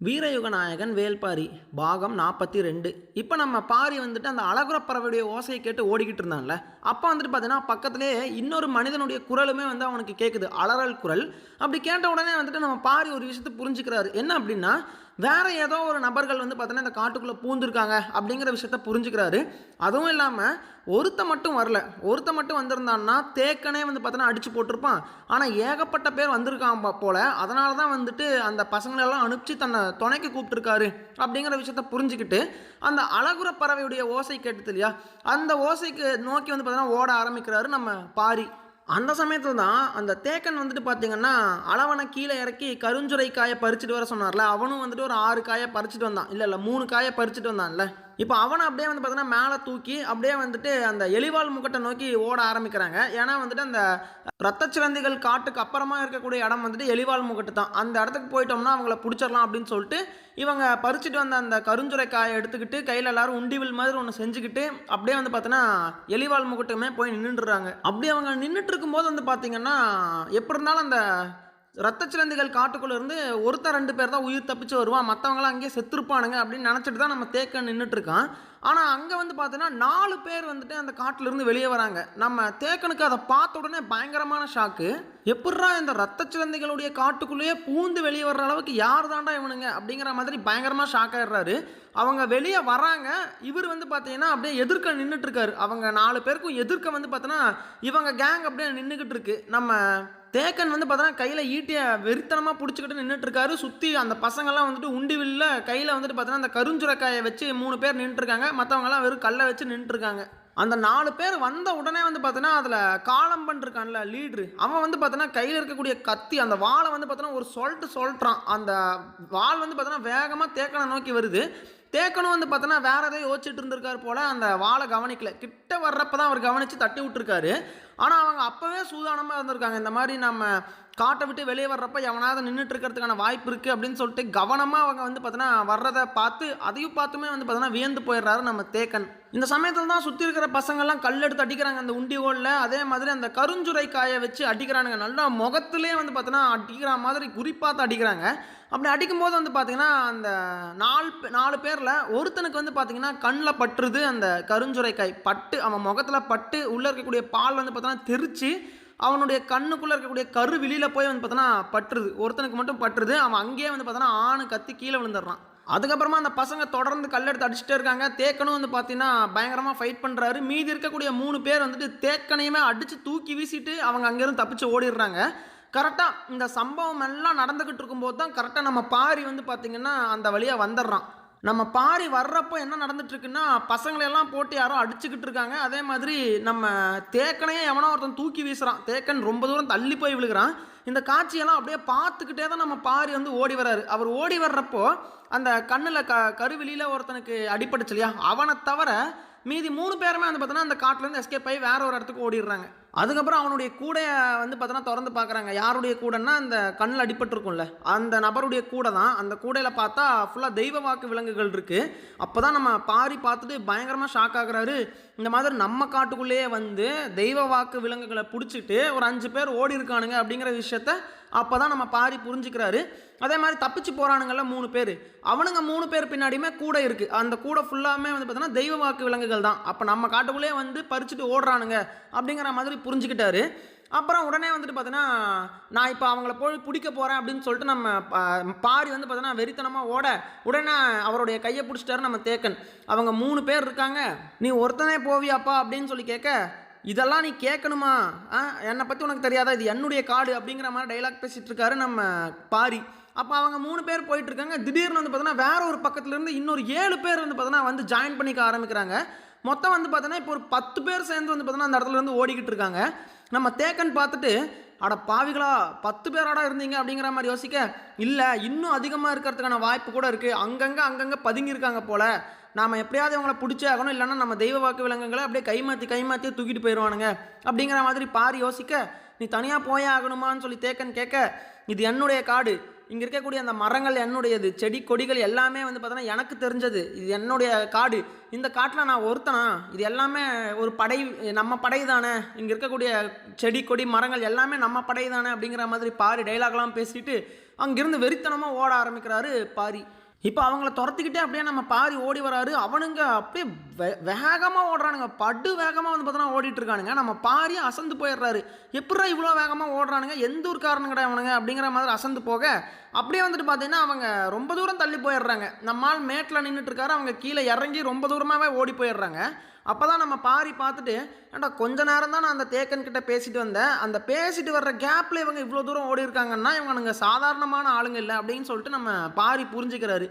வீரயுக நாயகன் வேல்பாரி பாகம் நாற்பத்தி ரெண்டு இப்போ நம்ம பாரி வந்துட்டு அந்த அழகுற பறவையுடைய ஓசையை கேட்டு ஓடிக்கிட்டு இருந்தான்ல அப்போ வந்துட்டு பார்த்தீங்கன்னா பக்கத்திலே இன்னொரு மனிதனுடைய குரலுமே வந்து அவனுக்கு கேட்குது அலறல் குரல். அப்படி கேட்ட உடனே வந்துட்டு நம்ம பாரி ஒரு விஷயத்தை புரிஞ்சுக்கிறாரு. என்ன அப்படின்னா வேறு ஏதோ ஒரு நபர்கள் வந்து பார்த்தோன்னா இந்த காட்டுக்குள்ளே பூந்திருக்காங்க அப்படிங்கிற விஷயத்த புரிஞ்சுக்கிறாரு. அதுவும் இல்லாமல் ஒருத்த மட்டும் வரல. ஒருத்த மட்டும் வந்திருந்தான்னா தேக்கனே வந்து பார்த்தோன்னா அடித்து போட்டிருப்பான். ஆனால் ஏகப்பட்ட பேர் வந்திருக்கான் போல் போல. அதனால தான் வந்துட்டு அந்த பசங்களெல்லாம் அனுப்பிச்சு தன்னை துணைக்கு கூப்பிட்டுருக்காரு அப்படிங்கிற விஷயத்த புரிஞ்சுக்கிட்டு அந்த அழகுற பறவையுடைய ஓசை கேட்டது இல்லையா? அந்த ஓசைக்கு நோக்கி வந்து பார்த்தோன்னா ஓட ஆரம்பிக்கிறாரு நம்ம பாரி. அந்த சமயத்தில் தான் அந்த தேக்கன் வந்துட்டு பார்த்தீங்கன்னா அளவனை கீழே இறக்கி கருஞ்சுரை காயை பறிச்சுட்டு வர சொன்னார்ல. அவனும் வந்துட்டு ஒரு ஆறு காயை பறிச்சுட்டு வந்தான். இல்லை இல்லை மூணு காயை பறிச்சுட்டு வந்தான்ல. இப்போ அவனை அப்படியே வந்து பார்த்தோன்னா மேலே தூக்கி அப்படியே வந்துட்டு அந்த எலிவால் முகட்டை நோக்கி ஓட ஆரம்பிக்கிறாங்க. ஏன்னா வந்துட்டு அந்த ரத்தச்சிலந்திகள் காட்டுக்கு அப்புறமா இருக்கக்கூடிய இடம் வந்துட்டு எலிவால் முகட்டு தான். அந்த இடத்துக்கு போயிட்டோம்னா அவங்கள பிடிச்சிடலாம் அப்படின்னு சொல்லிட்டு இவங்க பறிச்சுட்டு வந்த அந்த கருஞ்சுரை காயை எடுத்துக்கிட்டு கையில் எல்லாரும் உண்டிவில் மாதிரி ஒன்று செஞ்சுக்கிட்டு அப்படியே வந்து பார்த்தோன்னா எலிவால் முகட்டுமே போய் நின்றுடுறாங்க அப்படி அவங்க நின்றுட்டு இருக்கும்போது வந்து பார்த்தீங்கன்னா எப்படி இருந்தாலும் அந்த ரத்த சிலந்திகள் காட்டுக்குள்ள இருந்து ஒருத்தர் ரெண்டு பேர் தான் உயிர் தப்பிச்சு வருவான். மற்றவங்களாம் அங்கேயே செத்துருப்பானுங்க அப்படின்னு நினச்சிட்டு தான் நம்ம தேக்க நின்றுட்டுருக்கான் ஆனால் அங்கே வந்து பார்த்தீங்கன்னா நாலு பேர் வந்துட்டு அந்த காட்டிலிருந்து வெளியே வராங்க. நம்ம தேக்கனுக்கு அதை பார்த்த உடனே பயங்கரமான ஷாக்கு எப்பட்றா இந்த ரத்த சிலந்திகளுடைய காட்டுக்குள்ளேயே பூந்து வெளியே வர்ற அளவுக்கு யார் தாண்டா இவனுங்க அப்படிங்கிற மாதிரி பயங்கரமாக ஷாக் ஆயிடுறாரு. அவங்க வெளியே வராங்க. இவர் வந்து பார்த்தீங்கன்னா அப்படியே எதிர்க்க நின்றுட்டுருக்காரு அவங்க நாலு பேருக்கும் எதிர்க்க வந்து பார்த்தோன்னா இவங்க கேங் அப்படியே நின்றுக்கிட்டு இருக்கு நம்ம தேக்கன் வந்து பார்த்தோன்னா கையில் ஈட்டியை வெறித்தனமாக பிடிச்சிக்கிட்டு நின்றுட்டு இருக்காரு சுற்றி அந்த பசங்கள்லாம் வந்துட்டு உண்டிவில்ல கையில் வந்துட்டு பார்த்தோன்னா அந்த கருஞ்சுரக்காயை வச்சு மூணு பேர் நின்றுருக்காங்க மற்றவங்கலாம் வெறும் கல்லை வச்சு நின்றுருக்காங்க அந்த நாலு பேர் வந்த உடனே வந்து பார்த்தோன்னா அதில் காலம்பன் இருக்கான்ல லீட்ரு. அவன் வந்து பார்த்தோன்னா கையில் இருக்கக்கூடிய கத்தி அந்த வாழை வந்து பார்த்தோன்னா ஒரு சொல்லிட்டு சொல்கிறான் அந்த வாள் வந்து பார்த்தோன்னா வேகமாக தேக்கனை நோக்கி வருது. தேக்கனும் வந்து பார்த்தோன்னா வேற எதையும் யோசிச்சுட்டு இருந்திருக்காரு போல் அந்த வாழை கவனிக்கல. கிட்ட வர்றப்ப தான் அவர் கவனித்து தட்டி விட்டுருக்காரு. ஆனால் அவங்க அப்போவே சூதானமாக இருந்திருக்காங்க. இந்த மாதிரி நம்ம காட்டை விட்டு வெளியே வர்றப்ப எவனாவது நின்றுட்டு இருக்கிறதுக்கான வாய்ப்பு இருக்குது அப்படின்னு சொல்லிட்டு கவனமாக அவங்க வந்து பார்த்தோன்னா வர்றதை பார்த்து அதையும் பார்த்துமே வந்து பார்த்தோன்னா வியந்து போயிடுறாரு நம்ம தேக்கன். இந்த சமயத்தில் தான் சுற்றி இருக்கிற பசங்கள்லாம் கல் எடுத்து அடிக்கிறாங்க அந்த உண்டி ஓலில். அதே மாதிரி அந்த கருஞ்சுரை காயை வச்சு அடிக்கிறானுங்க. நல்லா முகத்திலே வந்து பார்த்தோன்னா அடிக்கிற மாதிரி குறிப்பாத்து அடிக்கிறாங்க. அப்படி அடிக்கும்போது வந்து பார்த்தீங்கன்னா அந்த நாலு பே- நாலு பேரில் ஒருத்தனுக்கு வந்து பார்த்தீங்கன்னா கண்ணில் பட்டுருது அந்த கருஞ்சுரைக்காய் பட்டு அவன் முகத்தில் பட்டு உள்ளே இருக்கக்கூடிய பால் வந்து பார்த்தோன்னா தெரிச்சு அவனுடைய கண்ணுக்குள்ளே இருக்கக்கூடிய கரு வெளியில் போய் வந்து பார்த்தோன்னா பட்டுருது. ஒருத்தனுக்கு மட்டும் பட்டுருது. அவன் அங்கேயே வந்து பார்த்தோன்னா ஆணு கத்தி கீழே விழுந்துடுறான். அதுக்கப்புறமா அந்த பசங்க தொடர்ந்து கல்லெடுத்து அடிச்சுட்டே இருக்காங்க. தேக்கனும் வந்து பார்த்தீங்கன்னா பயங்கரமாக ஃபைட் பண்ணுறாரு மீதி இருக்கக்கூடிய மூணு பேர் வந்துட்டு தேக்கனையுமே அடித்து தூக்கி வீசிட்டு அவங்க அங்கேருந்து தப்பிச்சு ஓடிடுறாங்க. கரெக்டாக இந்த சம்பவம் எல்லாம் நடந்துக்கிட்டு இருக்கும்போது தான் கரெக்டாக நம்ம பாரி வந்து பார்த்திங்கன்னா அந்த வழியாக வந்துடுறான். நம்ம பாரி வர்றப்போ என்ன நடந்துட்டுருக்குன்னா பசங்களையெல்லாம் போட்டு யாரோ அடிச்சுக்கிட்டு இருக்காங்க அதே மாதிரி நம்ம தேக்கனையே எவனோ ஒருத்தன் தூக்கி வீசுகிறான் தேக்கன் ரொம்ப தூரம் தள்ளி போய் விழுகிறான். இந்த காட்சியெல்லாம் அப்படியே பார்த்துக்கிட்டே தான் நம்ம பாரி வந்து ஓடி வர்றாரு. அவர் ஓடி வர்றப்போ அந்த கண்ணில் க கருவிலியில் ஒருத்தனுக்கு அடிபட்டுச்சு இல்லையா? அவனை தவிர மீதி மூணு பேருமே வந்து பார்த்தோன்னா அந்த காட்டிலேருந்து எஸ்கேப் ஆகி வேற ஒரு இடத்துக்கு ஓடிடுறாங்க. அதுக்கப்புறம் அவனுடைய கூடையை வந்து பார்த்தோன்னா திறந்து பார்க்குறாங்க. யாருடைய கூடைன்னா அந்த கண்ணில் அடிபட்டிருக்கும்ல அந்த நபருடைய கூடை தான். அந்த கூடையில் பார்த்தா ஃபுல்லாக தெய்வ வாக்கு விலங்குகள் இருக்குது அப்போ தான் நம்ம பாரி பார்த்துட்டு பயங்கரமாக ஷாக் ஆகுறாரு. இந்த மாதிரி நம்ம காட்டுக்குள்ளேயே வந்து தெய்வ வாக்கு விலங்குகளை பிடிச்சிட்டு ஒரு அஞ்சு பேர் ஓடி இருக்கானுங்க அப்படிங்கிற விஷயத்த அப்போ தான் நம்ம பாரி புரிஞ்சுக்கிறாரு. அதே மாதிரி தப்பிச்சு போகிறானுங்கள்ல மூணு பேர். அவனுங்க மூணு பேர் பின்னாடியுமே கூட இருக்குது அந்த கூடை ஃபுல்லாமே வந்து பார்த்தோன்னா தெய்வ வாக்கு விலங்குகள் தான். அப்போ நம்ம காட்டுக்குள்ளேயே வந்து பறிச்சுட்டு ஓடுறானுங்க அப்படிங்கிற மாதிரி புரிஞ்சுக்கிட்டாரு. அப்புறம் உடனே வந்துட்டு பார்த்தீங்கன்னா நான் இப்போ அவங்கள போய் பிடிக்க போகிறேன் அப்படின்னு சொல்லிட்டு நம்ம பாரி வந்து பார்த்தீங்கன்னா வெறித்தனமாக ஓட உடனே அவருடைய கையை பிடிச்சிட்டாரு நம்ம தேக்கன். அவங்க மூணு பேர் இருக்காங்க. நீ ஒருத்தனே போவியாப்பா அப்படின்னு சொல்லி கேட்க இதெல்லாம் நீ கேட்கணுமா? ஆ என்னை பற்றி உனக்கு தெரியாதா? இது என்னுடைய காடு அப்படிங்கிற மாதிரி டைலாக் பேசிகிட்டு இருக்காரு நம்ம பாரி. அப்போ அவங்க மூணு பேர் போயிட்டுருக்காங்க. திடீர்னு வந்து பார்த்தோன்னா வேற ஒரு பக்கத்துலேருந்து இன்னொரு ஏழு பேர் வந்து பார்த்தோன்னா வந்து ஜாயின் பண்ணிக்க ஆரம்பிக்கிறாங்க. மொத்தம் வந்து பார்த்தோன்னா இப்போ ஒரு பத்து பேர் சேர்ந்து வந்து பார்த்தோன்னா அந்த இடத்துல இருந்து ஓடிக்கிட்டு இருக்காங்க. நம்ம தேக்கன் பார்த்துட்டு அட பாவிகளா பத்து பேராடா இருந்தீங்க அப்படிங்கிற மாதிரி யோசிக்க. இல்லை இன்னும் அதிகமாக இருக்கிறதுக்கான வாய்ப்பு கூட இருக்குது அங்கங்கே அங்கங்கே பதுங்கியிருக்காங்க போல். நாம் எப்படியாவது இவங்கள பிடிச்சே ஆகணும். இல்லைன்னா நம்ம தெய்வ வாக்கு விலங்குகளை அப்படியே கைமாற்றி கைமாற்றி தூக்கிட்டு போயிடுவானுங்க. அப்படிங்கிற மாதிரி பாரி யோசிக்க. நீ தனியாக போயே ஆகணுமான்னு சொல்லி தேக்கன் கேட்க இது என்னுடைய காடு. இங்கே இருக்கக்கூடிய அந்த மரங்கள் என்னுடையது செடி கொடிகள் எல்லாமே வந்து பார்த்தோன்னா எனக்கு தெரிஞ்சது. இது என்னுடைய காடு. இந்த காட்டில் நான் ஒருத்தனா? இது எல்லாமே ஒரு படை நம்ம படை தானே? இங்கே இருக்கக்கூடிய செடி கொடி மரங்கள் எல்லாமே நம்ம படை தானே? அப்படிங்கிற மாதிரி பாரி டைலாக்லாம் பேசிட்டு அங்கேருந்து வெறித்தனமாக ஓட ஆரம்பிக்கிறாரு பாரி. இப்போ அவங்கள துரத்திக்கிட்டே அப்படியே நம்ம பாரி ஓடி வராரு. அவனுங்க அப்படியே வே வேகமாக ஓடுறானுங்க. படு வேகமாக வந்து பார்த்தோன்னா ஓடிட்டு இருக்கானுங்க. நம்ம பாரி அசந்து போயிடுறாரு. எப்படா இவ்வளோ வேகமாக ஓடுறானுங்க? எந்த ஊர்க்காரனுங்கடா அவனுங்க அப்படிங்கிற மாதிரி அசந்து போக அப்படியே வந்துட்டு பார்த்தீங்கன்னா அவங்க ரொம்ப தூரம் தள்ளி போயிடுறாங்க. நம்மால் மேட்டில் நின்றுட்டு இருக்காரு. அவங்க கீழே இறங்கி ரொம்ப தூரமாகவே ஓடி போயிடுறாங்க. அப்போ தான் நம்ம பாரி பார்த்துட்டு ஏன்டா கொஞ்ச நேரம் தான் நான் அந்த தேக்கன் கிட்ட பேசிட்டு வந்தேன். அந்த பேசிட்டு வர்ற கேப்பில் இவங்க இவ்வளோ தூரம் ஓடி இருக்காங்கன்னா இவங்க சாதாரணமான ஆளுங்க இல்லை அப்படின்னு சொல்லிட்டு நம்ம பாரி புரிஞ்சுக்கிறாரு.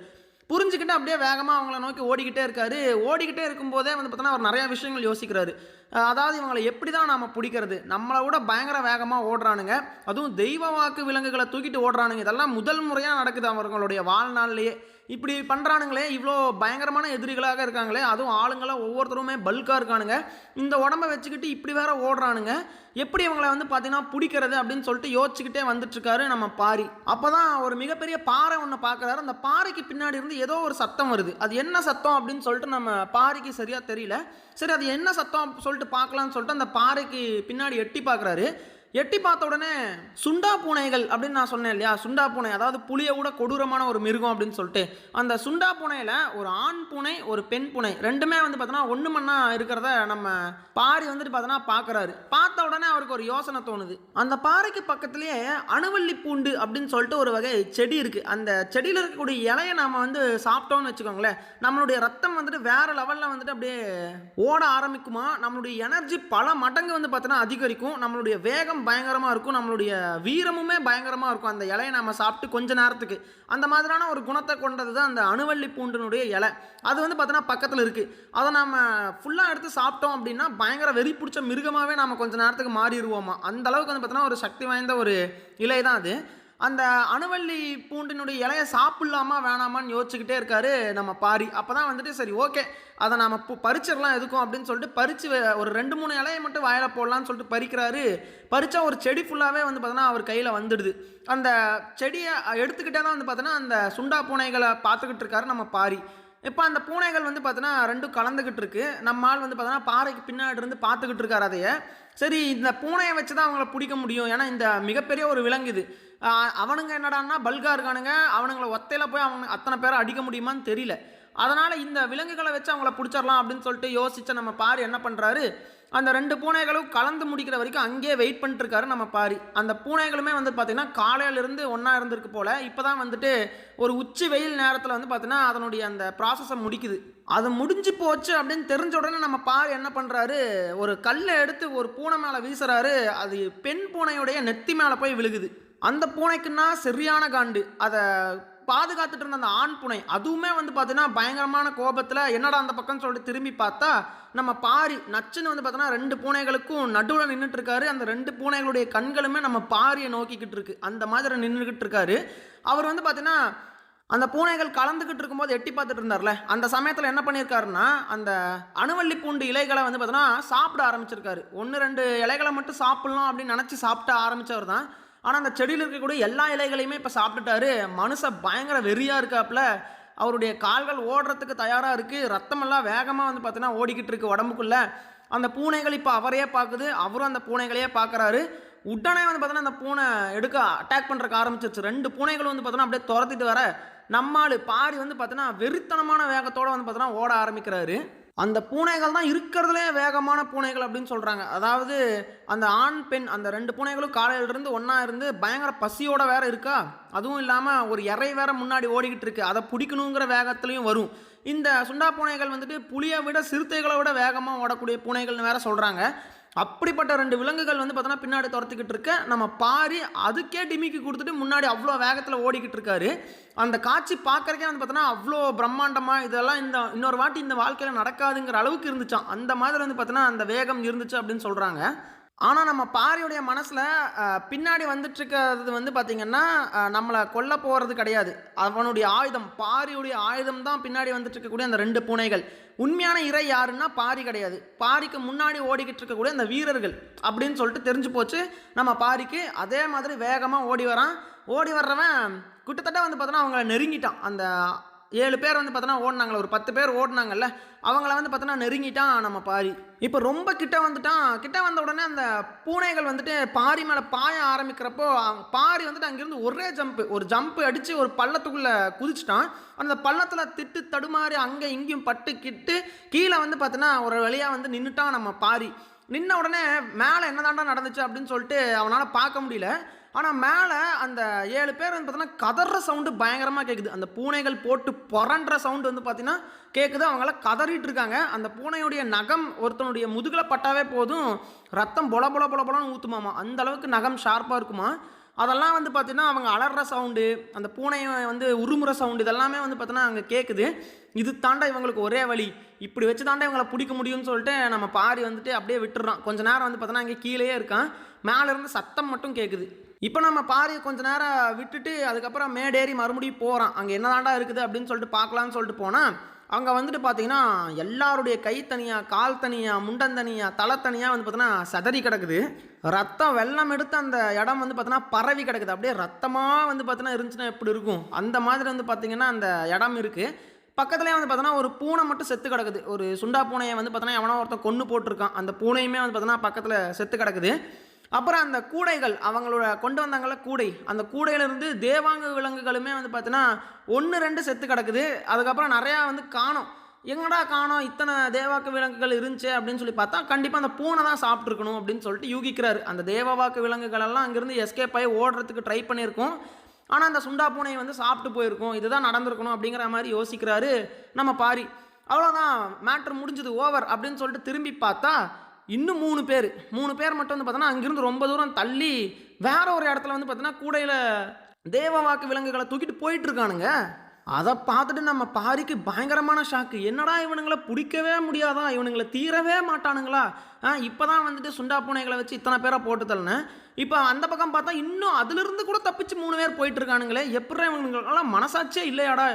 புரிஞ்சுக்கிட்டு அப்படியே வேகமாக அவங்கள நோக்கி ஓடிக்கிட்டே இருக்காரு. ஓடிக்கிட்டே இருக்கும்போதே வந்து பார்த்தோன்னா அவர் நிறையா விஷயங்கள் யோசிக்கிறாரு. அதாவது இவங்களை எப்படி தான் நாம் பிடிக்கிறது? நம்மளை விட பயங்கர வேகமாக ஓடுறானுங்க. அதுவும் தெய்வ வாக்கு விலங்குகளை தூக்கிட்டு ஓடுறானுங்க. இதெல்லாம் முதல் முறையாக நடக்குது அவர்களுடைய வாழ்நாள்லேயே. இப்படி பண்ணுறானுங்களே இவ்வளோ பயங்கரமான எதிரிகளாக இருக்காங்களே அதுவும் ஆளுங்களாம் ஒவ்வொருத்தருமே பல்காக இருக்கானுங்க. இந்த உடம்ப வச்சுக்கிட்டு இப்படி வேற ஓடுறானுங்க. எப்படி இவங்களை வந்து பார்த்தீங்கன்னா பிடிக்கிறது அப்படின்னு சொல்லிட்டு யோசிச்சுக்கிட்டே வந்துட்டுருக்காரு நம்ம பாரி. அப்போ தான் ஒரு மிகப்பெரிய பாறை ஒன்று பார்க்குறாரு அந்த பாறைக்கு பின்னாடி இருந்து ஏதோ ஒரு சத்தம் வருது. அது என்ன சத்தம் அப்படின்னு சொல்லிட்டு நம்ம பாரிக்கு சரியாக தெரியல. சரி அது என்ன சத்தம் சொல்லிட்டு பார்க்கலாம்னு சொல்லிட்டு அந்த பாறைக்கு பின்னாடி எட்டி பார்க்குறாரு. எட்டி பார்த்த உடனே சுண்டா பூனைகள் அப்படின்னு நான் சொன்னேன் இல்லையா? சுண்டா பூனை அதாவது புளியை விட கொடூரமான ஒரு மிருகம் அப்படின்னு சொல்லிட்டு அந்த சுண்டா பூனையில் ஒரு ஆண் பூனை ஒரு பெண் பூனை ரெண்டுமே வந்து பார்த்தோன்னா ஒன்று மண்ணா இருக்கிறத நம்ம பாரி வந்துட்டு பார்த்தோன்னா பார்க்குறாரு. பார்த்த உடனே அவருக்கு ஒரு யோசனை தோணுது. அந்த பாறைக்கு பக்கத்துலேயே அணுவள்ளி பூண்டு அப்படின்னு சொல்லிட்டு ஒரு வகை செடி இருக்குது அந்த செடியில் இருக்கக்கூடிய இலையை நாம் வந்து சாப்பிட்டோம்னு வச்சுக்கோங்களேன் நம்மளுடைய ரத்தம் வந்துட்டு வேறு லெவலில் வந்துட்டு அப்படியே ஓட ஆரம்பிக்குமா? நம்மளுடைய எனர்ஜி பல மடங்கு வந்து பார்த்தோன்னா அதிகரிக்கும். நம்மளுடைய வேகம் பயங்கரமாக இருக்கும் நம்மளுடைய வீரமுமே பயங்கரமாக இருக்கும். அந்த இலையை நம்ம சாப்பிட்டு கொஞ்ச நேரத்துக்கு. அந்த மாதிரியான ஒரு குணத்தை கொண்டது தான் அந்த அணுவள்ளி பூண்டினுடைய இலை. அது வந்து பார்த்தோன்னா பக்கத்தில் இருக்குது அதை நம்ம ஃபுல்லாக எடுத்து சாப்பிட்டோம் அப்படின்னா பயங்கர வெறி பிடிச்ச மிருகமாகவே நம்ம கொஞ்ச நேரத்துக்கு மாறிடுவோமா? அந்த அளவுக்கு வந்து பார்த்தோன்னா ஒரு சக்தி வாய்ந்த ஒரு இலை தான் அது. அந்த அணுவள்ளி பூண்டினுடைய இலையை சாப்பிட்லாமா வேணாமான்னு யோசிச்சுக்கிட்டே இருக்காரு நம்ம பாரி. அப்போ தான் வந்துட்டு சரி ஓகே அதை நம்ம பறிச்சிடலாம் எதுக்கும் அப்படின்னு சொல்லிட்டு பறித்து ஒரு ரெண்டு மூணு இலையை மட்டும் வாயில போடலான்னு சொல்லிட்டு பறிக்கிறாரு. பறித்தா ஒரு செடி ஃபுல்லாகவே வந்து பார்த்தோன்னா அவர் கையில் வந்துடுது. அந்த செடியை எடுத்துக்கிட்டே தான் வந்து பார்த்தோன்னா அந்த சுண்டா பூனைகளை பார்த்துக்கிட்டு இருக்காரு நம்ம பாரி. இப்போ அந்த பூனைகள் வந்து பார்த்தோன்னா ரெண்டும் கலந்துக்கிட்டு இருக்கு. நம்ம ஆள் வந்து பார்த்தோன்னா பாறைக்கு பின்னாடி இருந்து பார்த்துக்கிட்டு இருக்கார் அதைய. சரி இந்த பூனையை வச்சு தான் அவங்கள பிடிக்க முடியும். ஏன்னா இந்த மிகப்பெரிய ஒரு விலங்கு இது. அவனுங்க என்னடான்னா பல்கா இருக்கானுங்க. அவனுங்களை ஒத்தையில் போய் அவங்க அத்தனை பேரை அடிக்க முடியுமான்னு தெரியல. அதனால் இந்த விலங்குகளை வச்சு அவங்கள பிடிச்சிடலாம் அப்படின்னு சொல்லிட்டு யோசிச்ச நம்ம பாரு என்ன பண்ணுறாரு அந்த ரெண்டு பூனைகளும் கலந்து முடிக்கிற வரைக்கும் அங்கேயே வெயிட் பண்ணிட்டுருக்காரு நம்ம பாரி. அந்த பூனைகளுமே வந்து பார்த்திங்கன்னா காலையிலேருந்து ஒன்றா இருந்திருக்கு போல். இப்போ தான் வந்துட்டு ஒரு உச்சி வெயில் நேரத்தில் வந்து பார்த்தீங்கன்னா அதனுடைய அந்த ப்ராசஸை முடிக்குது. அது முடிஞ்சு போச்சு அப்படின்னு தெரிஞ்ச உடனே நம்ம பாரி என்ன பண்ணுறாரு ஒரு கல்லை எடுத்து ஒரு பூனை மேலே வீசுறாரு. அது பெண் பூனையுடைய நெத்தி மேலே போய் விழுகுது. அந்த பூனைக்குன்னா சரியான காண்டு. அதை பாதுகாத்துட்டு இருந்த அந்த ஆண் பூனை அதுவுமே வந்து பார்த்தீங்கன்னா பயங்கரமான கோபத்தில் என்னடா அந்த பக்கம் சொல்லிட்டு திரும்பி பார்த்தா நம்ம பாரி நச்சுன்னு வந்து பார்த்தோன்னா ரெண்டு பூனைகளுக்கும் நடுவில் நின்றுட்டு இருக்காரு. அந்த ரெண்டு பூனைகளுடைய கண்களுமே நம்ம பாரியை நோக்கிக்கிட்டு இருக்கு. அந்த மாதிரி நின்றுக்கிட்டு இருக்காரு. அவர் வந்து பார்த்தீங்கன்னா அந்த பூனைகள் கலந்துக்கிட்டு இருக்கும்போது எட்டி பார்த்துட்டு இருந்தார்ல. அந்த சமயத்தில் என்ன பண்ணியிருக்காருன்னா அந்த அணுவள்ளி பூண்டு இலைகளை வந்து பார்த்தோன்னா சாப்பிட ஆரம்பிச்சிருக்காரு. ஒன்று ரெண்டு இலைகளை மட்டும் சாப்பிட்லாம் அப்படின்னு நினச்சி சாப்பிட்ட ஆரம்பித்தவர் தான் ஆனால் அந்த செடியில் இருக்கக்கூடிய எல்லா இலைகளையுமே இப்போ சாப்பிட்டுட்டாரு. மனுஷன் பயங்கர வெறியாக இருக்காப்புல. அவருடைய கால்கள் ஓடுறதுக்கு தயாராக இருக்குது ரத்தமெல்லாம் வேகமாக வந்து பார்த்தீங்கன்னா ஓடிக்கிட்டு இருக்கு உடம்புக்குள்ளே. அந்த பூனைகள் இப்போ அவரையே பார்க்குது அவரும் அந்த பூனைகளையே பார்க்குறாரு உடனே வந்து பார்த்தோன்னா அந்த பூனை எடுக்க அட்டாக் பண்ணுறக்கு ஆரம்பிச்சிருச்சு. ரெண்டு பூனைகளும் வந்து பார்த்தோன்னா அப்படியே துரத்திட்டு வர நம்மாள் பாரி வந்து பார்த்தோன்னா வெறித்தனமான வேகத்தோடு வந்து பார்த்தோன்னா ஓட ஆரம்பிக்கிறாரு. அந்த பூனைகள் தான் இருக்கிறதுலே வேகமான பூனைகள் அப்படின்னு சொல்கிறாங்க அதாவது அந்த ஆண் பெண் அந்த ரெண்டு பூனைகளும் காலையிலிருந்து ஒன்றா இருந்து பயங்கர பசியோட வேற இருக்கா? அதுவும் இல்லாமல் ஒரு இறை வேற முன்னாடி ஓடிக்கிட்டு இருக்கு. அதை பிடிக்கணுங்கிற வேகத்துலையும் வரும். இந்த சுண்டா பூனைகள் வந்துட்டு புலியை விட சிறுத்தைகளை விட வேகமாக ஓடக்கூடிய பூனைகள்னு வேற சொல்கிறாங்க அப்படிப்பட்ட ரெண்டு விலங்குகள் வந்து பார்த்தோன்னா பின்னாடி துரத்திக்கிட்டு இருக்க. நம்ம பாரி அதுக்கே டிமிக்கு கொடுத்துட்டு முன்னாடி அவ்வளோ வேகத்தில் ஓடிக்கிட்டு இருக்காரு. அந்த காட்சி பார்க்கறக்கே வந்து பார்த்தோன்னா அவ்வளோ பிரம்மாண்டமாக இதெல்லாம் இந்த இன்னொரு வாட்டி இந்த வாழ்க்கையில் நடக்காதுங்கிற அளவுக்கு இருந்துச்சான் அந்த மாதிரி வந்து பார்த்தோன்னா அந்த வேகம் இருந்துச்சு அப்படின்னு சொல்கிறாங்க ஆனால் நம்ம பாரியுடைய மனசில் பின்னாடி வந்துட்டு இருக்கிறது வந்து பார்த்திங்கன்னா நம்மளை கொல்ல போகிறது கிடையாது. அவனுடைய ஆயுதம் பாரியுடைய ஆயுதம் தான் பின்னாடி வந்துட்டு இருக்கக்கூடிய அந்த ரெண்டு பூனைகள். உண்மையான இறை யாருன்னா பாரி கிடையாது. பாரிக்கு முன்னாடி ஓடிக்கிட்டு இருக்கக்கூடிய அந்த வீரர்கள் அப்படின்னு சொல்லிட்டு தெரிஞ்சு போச்சு. நம்ம பாரிக்கு அதே மாதிரி வேகமாக ஓடி வரான். ஓடி வர்றவன் கிட்டத்தட்ட வந்து பார்த்தோன்னா அவங்கள நெருங்கிட்டான். அந்த ஏழு பேர் வந்து பார்த்தோன்னா ஓடினாங்களே ஒரு பத்து பேர் ஓடினாங்கல்ல அவங்கள வந்து பார்த்தோன்னா நெருங்கிட்டான் நம்ம பாரி இப்போ ரொம்ப கிட்ட வந்துட்டான் கிட்ட வந்த உடனே அந்த பூனைகள் வந்துட்டு பாரி மேலே பாய ஆரம்பிக்கிறப்போ பாரி வந்துட்டு அங்கேருந்து ஒரே ஜம்ப்பு ஒரு ஜம்ப்பு அடித்து ஒரு பள்ளத்துக்குள்ளே குதிச்சிட்டான். அந்த பள்ளத்தில் திட்டு தடுமாறி அங்கே இங்கேயும் பட்டு கிட்டு கீழே வந்து பார்த்தோன்னா ஒரு வழியாக வந்து நின்றுட்டான் நம்ம பாரி. நின்ன உடனே மேலே என்னதாண்டா நடந்துச்சு அப்படின்னு சொல்லிட்டு அவனால் பார்க்க முடியல. ஆனால் மேலே அந்த ஏழு பேர் வந்து பார்த்தீங்கன்னா கதற சவுண்டு பயங்கரமாக கேட்குது அந்த பூனைகள் போட்டு புரண்டுற சவுண்டு வந்து பார்த்தீங்கன்னா கேட்குது அவங்களாம் கதறிட்டு இருக்காங்க. அந்த பூனையுடைய நகம் ஒருத்தனுடைய முதுகில் பட்டாவே போதும். ரத்தம் பொல பொல பொல பொலன்னு ஊற்றுமாமா அந்த அளவுக்கு நகம் ஷார்ப்பாக இருக்குமா? அதெல்லாம் வந்து பார்த்தீங்கன்னா அவங்க அலற சவுண்டு அந்த பூனையை வந்து உருமுறை சவுண்டு இதெல்லாமே வந்து பார்த்தீங்கன்னா அங்கே கேட்குது இது தாண்டா இவங்களுக்கு ஒரே வழி இப்படி வச்சு தாண்டா இவங்களை பிடிக்க முடியும்னு சொல்லிட்டு நம்ம பாரி வந்துட்டு அப்படியே விட்டுடுறோம் கொஞ்ச நேரம் வந்து பார்த்தோன்னா அங்கே கீழேயே இருக்கான். மேலேருந்து சத்தம் மட்டும் கேட்குது இப்போ நம்ம பாரி கொஞ்ச நேரம் விட்டுட்டு அதுக்கப்புறம் மேடேறி மறுபடியும் போகிறான் அங்கே என்னதாண்டா இருக்குது அப்படின்னு சொல்லிட்டு பார்க்கலான்னு சொல்லிட்டு போனால் அங்கே வந்துட்டு பார்த்தீங்கன்னா எல்லாருடைய கை தனியாக கால் தனியாக முண்டன் தனியாக தலை தனியாக வந்து பார்த்தீங்கன்னா சதறி கிடக்குது. ரத்தம் வெள்ளம் எடுத்து அந்த இடம் வந்து பார்த்தீங்கன்னா பரவி கிடக்குது. அப்படியே ரத்தமாக வந்து பார்த்தீங்கன்னா இருந்துச்சுன்னா எப்படி இருக்கும்? அந்த மாதிரி வந்து பார்த்தீங்கன்னா அந்த இடம் இருக்குது பக்கத்துலேயே வந்து பார்த்தோன்னா ஒரு பூனை மட்டும் செத்து கிடக்குது. ஒரு சுண்டா பூனையை வந்து பார்த்தோன்னா எவனோ ஒருத்தன் கொன்று போட்டிருக்கான். அந்த பூனையுமே வந்து பார்த்தோன்னா பக்கத்தில் செத்து கிடக்குது. அப்புறம் அந்த கூடைகள் அவங்களோட கொண்டு வந்தாங்கள கூடை. அந்த கூடையிலிருந்து தேவாங்க விலங்குகளுமே வந்து பார்த்தீங்கன்னா ஒன்று ரெண்டு செத்து கிடக்குது. அதுக்கப்புறம் நிறையா வந்து காணும். எங்கடா காணோம்? இத்தனை தேவாக்கு விலங்குகள் இருந்துச்சு அப்படின்னு சொல்லி பார்த்தா கண்டிப்பாக அந்த பூனை தான் சாப்பிட்ருக்கணும் அப்படின்னு சொல்லிட்டு யூகிக்கிறாரு. அந்த தேவவாக்கு விலங்குகளெல்லாம் அங்கேருந்து எஸ்கேப் ஆகி ஓடுறதுக்கு ட்ரை பண்ணியிருக்கோம். ஆனால் அந்த சுண்டா பூனையை வந்து சாப்பிட்டு போயிருக்கும். இதுதான் நடந்திருக்கணும் அப்படிங்கிற மாதிரி யோசிக்கிறாரு நம்ம பாரி. அவ்வளோதான் மேட்ரு முடிஞ்சது ஓவர் அப்படின்னு சொல்லிட்டு திரும்பி பார்த்தா இன்னும் மூணு பேர். மூணு பேர் மட்டும் வந்து பார்த்தோன்னா அங்கேருந்து ரொம்ப தூரம் தள்ளி வேற ஒரு இடத்துல வந்து பார்த்தோன்னா கூடையில் தேவ வாக்கு விலங்குகளை தூக்கிட்டு போயிட்டு இருக்கானுங்க. அதை பார்த்துட்டு நம்ம பாரிக்கு பயங்கரமான ஷாக்கு என்னடா இவனுங்களை பிடிக்கவே முடியாதா? இவனுங்களை தீரவே மாட்டானுங்களா? ஆ இப்போ தான் வந்துட்டு சுண்டா பூனைகளை வச்சு இத்தனை பேரை போட்டு தள்ளனேன் இப்போ அந்த பக்கம் பார்த்தா இன்னும் அதிலிருந்து கூட தப்பிச்சு மூணு பேர் போயிட்டுருக்கானுங்களே. எப்படி இவனுங்களுக்கெல்லாம் மனசாட்சியே இல்லையாடா?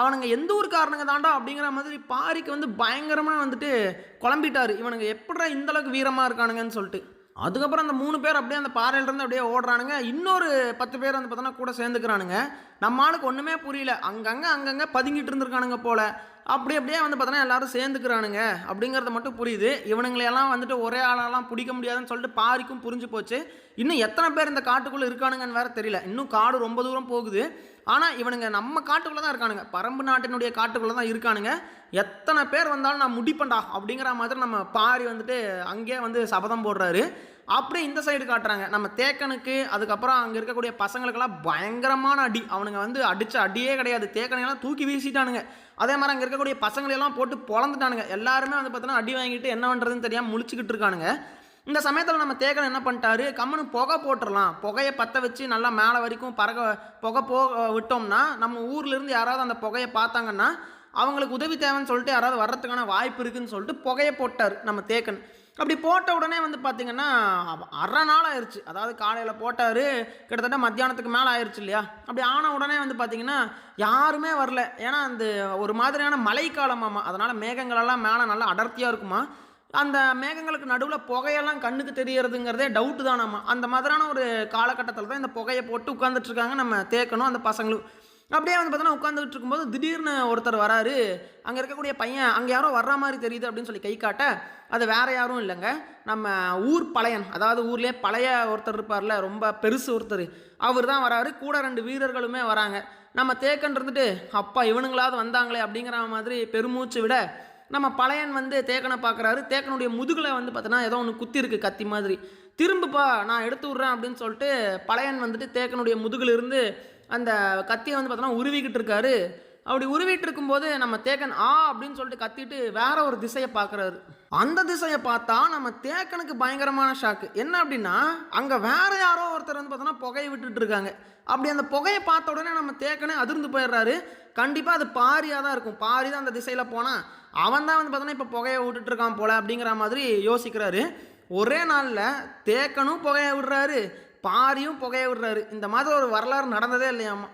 அவனுங்க எந்த ஊருக்காரனுங்க தாண்டா அப்படிங்கிற மாதிரி பாரிக்கு வந்து பயங்கரமாக வந்துட்டு குழம்பிட்டாரு. இவனுங்க எப்படா இந்தளவுக்கு வீரமாக இருக்கானுங்கன்னு சொல்லிட்டு. அதுக்கப்புறம் அந்த மூணு பேர் அப்படியே அந்த பாறையிலேருந்து அப்படியே ஓடுறானுங்க. இன்னொரு பத்து பேர் வந்து பார்த்தோன்னா கூட சேர்ந்துக்கிறானுங்க. நம்ம ஆளுக்கு ஒன்றுமே புரியல. அங்கங்கே அங்கங்கே பதுங்கிட்டு இருந்திருக்கானுங்க போல. அப்படி அப்படியே வந்து பார்த்தோன்னா எல்லாரும் சேர்ந்துக்கிறானுங்க. அப்படிங்கிறது மட்டும் புரியுது. இவனுங்களையெல்லாம் வந்துட்டு ஒரே ஆளெல்லாம் பிடிக்க முடியாதுன்னு சொல்லிட்டு பாரிக்கும் புரிஞ்சு போச்சு. இன்னும் எத்தனை பேர் இந்த காட்டுக்குள்ளே இருக்கானுங்கன்னு வேற தெரியல. இன்னும் காடு ரொம்ப தூரம் போகுது. ஆனால் இவனுங்க நம்ம காட்டுக்குள்ளே தான் இருக்கானுங்க. பரம்பு நாட்டினுடைய காட்டுக்குள்ளே தான் இருக்கானுங்க. எத்தனை பேர் வந்தாலும் நான் முடிப்பேன்டா அப்படிங்கிற மாதிரி நம்ம பாரி வந்துட்டு அங்கேயே வந்து சபதம் போடுறாரு. அப்படியே இந்த சைடு காட்டுறாங்க. நம்ம தேக்கனுக்கு அதுக்கப்புறம் அங்கே இருக்கக்கூடிய பசங்களுக்கெல்லாம் பயங்கரமான அடி. அவனுங்க வந்து அடித்த அடியே கிடையாது. தேக்கனையெல்லாம் தூக்கி வீசிட்டானுங்க. அதே மாதிரி அங்கே இருக்கக்கூடிய பசங்களையெல்லாம் போட்டு பொழந்துட்டானுங்க. எல்லாருமே வந்து பார்த்தோன்னா அடி வாங்கிட்டு என்ன பண்ணுறதுன்னு தெரியாமல் முழிச்சிக்கிட்டு இருக்கானுங்க. இந்த சமயத்தில் நம்ம தேக்கன் என்ன பண்ணிட்டாரு? கம்மனு புகை போட்டுடலாம் புகையை பற்ற வச்சு நல்லா மேலே வரைக்கும் பறக்க புகை போ விட்டோம்னா நம்ம ஊர்லேருந்து யாராவது அந்த புகையை பார்த்தாங்கன்னா அவங்களுக்கு உதவி தேவைன்னு சொல்லிட்டு யாராவது வர்றதுக்கான வாய்ப்பு இருக்குதுன்னு சொல்லிட்டு புகையை போட்டார் நம்ம தேக்கன். அப்படி போட்ட உடனே வந்து பார்த்திங்கன்னா அரை நாள் ஆயிடுச்சு அதாவது காலையில் போட்டார் கிட்டத்தட்ட மத்தியானத்துக்கு மேலே ஆயிடுச்சு இல்லையா? அப்படி ஆன உடனே வந்து பார்த்திங்கன்னா யாருமே வரல. ஏன்னா அந்த ஒரு மாதிரியான மழைக்காலமாமா அதனால் மேகங்களெல்லாம் மேலே நல்லா அடர்த்தியாக இருக்குமா? அந்த மேகங்களுக்கு நடுவில் புகையெல்லாம் கண்ணுக்கு தெரியறதுங்கிறதே டவுட்டு தானாமா. அந்த மாதிரியான ஒரு காலகட்டத்தில் தான் இந்த புகையை போட்டு உட்காந்துட்ருக்காங்க நம்ம தேக்கணும் அந்த பசங்களும் அப்படியே வந்து பார்த்தோன்னா உட்காந்துக்கிட்டு இருக்கும்போது திடீர்னு ஒருத்தர் வராரு. அங்கே இருக்கக்கூடிய பையன் அங்கே யாரோ வர்ற மாதிரி தெரியுது அப்படின்னு சொல்லி கை காட்ட அது வேறு யாரும் இல்லைங்க. நம்ம ஊர் பழையன் அதாவது ஊர்லேயே பழைய ஒருத்தர் இருப்பார்ல ரொம்ப பெருசு ஒருத்தர். அவர் தான் வராரு. கூட ரெண்டு வீரர்களுமே வராங்க. நம்ம தேக்கன் இருந்துட்டு அப்பா இவனுங்களாவது வந்தாங்களே அப்படிங்கிற மாதிரி பெருமூச்சு விட நம்ம பழையன் வந்து தேக்கனை பார்க்குறாரு தேக்கனுடைய முதுகில் வந்து பார்த்தோன்னா ஏதோ ஒன்று குத்தி இருக்குது கத்தி மாதிரி. திரும்புப்பா நான் எடுத்து விட்றேன் அப்படின்னு சொல்லிட்டு பழையன் வந்துட்டு தேக்கனுடைய முதுகிலிருந்து அந்த கத்தியை வந்து பார்த்தோன்னா உருவிக்கிட்டு இருக்காரு. அப்படி உருவிட்டு இருக்கும்போது நம்ம தேக்கன் ஆ அப்படின்னு சொல்லிட்டு கத்திட்டு வேற ஒரு திசையை பார்க்குறாரு. அந்த திசையை பார்த்தா நம்ம தேக்கனுக்கு பயங்கரமான ஷாக்கு என்ன அப்படின்னா அங்கே வேற யாரோ ஒருத்தர் வந்து பார்த்தோன்னா புகையை விட்டுட்டு இருக்காங்க. அப்படி அந்த புகையை பார்த்த உடனே நம்ம தேக்கனே அதிர்ந்து போயிடுறாரு. கண்டிப்பாக அது பாரியாக தான் இருக்கும். பாரி தான் அந்த திசையில் போனால் அவன் தான் வந்து பார்த்தோன்னா இப்போ புகையை விட்டுட்டு இருக்கான் போல அப்படிங்கிற மாதிரி யோசிக்கிறாரு. ஒரே நாளில் தேக்கனும் புகையை விடுறாரு பாரியும் புகையை விடுறாரு. இந்த மாதிரி ஒரு வரலாறு நடந்ததே இல்லையாமா